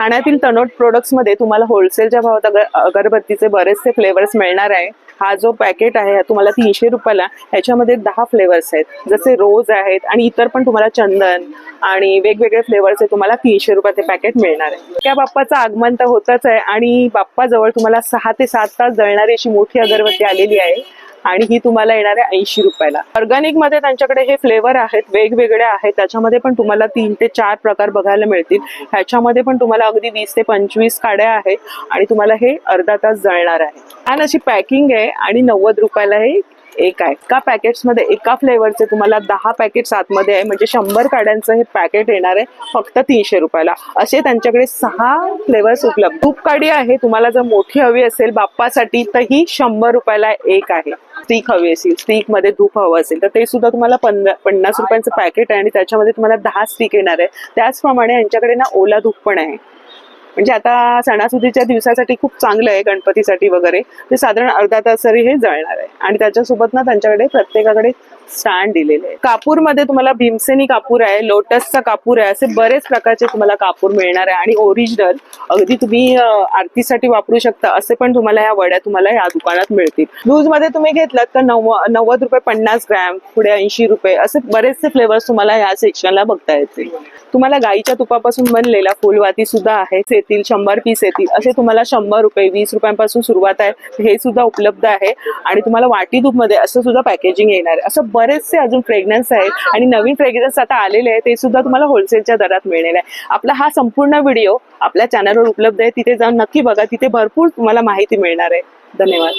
ठाण्यातील तनोट प्रोडक्ट्समध्ये तुम्हाला होलसेलच्या भावात अगर- अगरबत्तीचे बरेचसे फ्लेवर्स मिळणार आहे. हा जो पॅकेट आहे हा तुम्हाला तीनशे रुपयाला ह्याच्यामध्ये दहा फ्लेवर्स आहेत. जसे रोज आहेत आणि इतर पण तुम्हाला चंदन आणि वेगवेगळे फ्लेवर्स आहे तुम्हाला तीनशे रुपयाचे ते पॅकेट मिळणार आहे. त्या बाप्पाचं आगमन तर होतच आहे आणि बाप्पाजवळ तुम्हाला सहा ते सात तास जळणारी अशी मोठी अगरबत्ती आलेली आहे. आणि ही तुम्हाला येणार आहे ऐंशी रुपयाला. ऑर्गॅनिकमध्ये त्यांच्याकडे हे फ्लेवर आहेत वेगवेगळे आहेत. त्याच्यामध्ये पण तुम्हाला तीन ते चार प्रकार बघायला मिळतील. ह्याच्यामध्ये पण तुम्हाला अगदी वीस ते पंचवीस काड्या आहेत आणि तुम्हाला हे अर्धा तास जळणार आहे. आणि अशी पॅकिंग आहे आणि नव्वद रुपयाला हे एक आहे एका पॅकेट्समध्ये एका फ्लेवरचे तुम्हाला दहा पॅकेट्स आतमध्ये आहे. म्हणजे शंभर काड्यांचं हे पॅकेट येणार आहे फक्त तीनशे रुपयाला. असे त्यांच्याकडे सहा फ्लेवर्स उपलब्ध. धूप काडी आहे. तुम्हाला जर मोठी हवी असेल बाप्पासाठी तर ही शंभर रुपयाला एक आहे. स्टिक हवी असेल. स्टिकमध्ये धूप हवं असेल तर ते सुद्धा तुम्हाला पंधरा पन्नास रुपयांचं पॅकेट आहे आणि त्याच्यामध्ये तुम्हाला दहा स्टिक येणार आहे. त्याचप्रमाणे यांच्याकडे ना ओला धूप पण आहे. म्हणजे आता सणासुदीच्या दिवसासाठी खूप चांगलं आहे गणपतीसाठी वगैरे. ते साधारण अर्धा तास तरी हे जळणार आहे. आणि त्याच्यासोबत ना त्यांच्याकडे प्रत्येकाकडे स्टँड दिलेले आहे कापूरमध्ये तुम्हाला भीमसेनी कापूर आहे लोटसचा कापूर आहे असे बरेच प्रकारचे तुम्हाला कापूर मिळणार आहे. आणि ओरिजिनल अगदी तुम्ही आरतीसाठी वापरू शकता असे पण तुम्हाला या वड्या तुम्हाला या दुकानात मिळतील. लूजमध्ये तुम्ही घेतलात तर नव्व नव्वद रुपये पन्नास ग्रॅम पुढे ऐंशी रुपये असे बरेचसे फ्लेवर्स तुम्हाला या सेक्शनला बघता येतील. तुम्हाला गाईच्या तुपापासून बनलेला फुलवाती सुद्धा आहे. येतील शंभर पीस येतील असे तुम्हाला शंभर रुपये वीस रुपयांपासून सुरुवात आहे. हे सुद्धा उपलब्ध आहे. आणि तुम्हाला वाटी धूप असं सुद्धा पॅकेजिंग येणार आहे. असं बरेचसे अजून फ्रेग्रन्स आहेत. आणि नवीन फ्रेग्रन्स आता आलेले आहे ते सुद्धा तुम्हाला होलसेलच्या दरात मिळणार आहे. आपला हा संपूर्ण व्हिडिओ आपल्या चॅनलवर उपलब्ध आहे. तिथे जाऊन नक्की बघा. तिथे भरपूर तुम्हाला माहिती मिळणार आहे. धन्यवाद.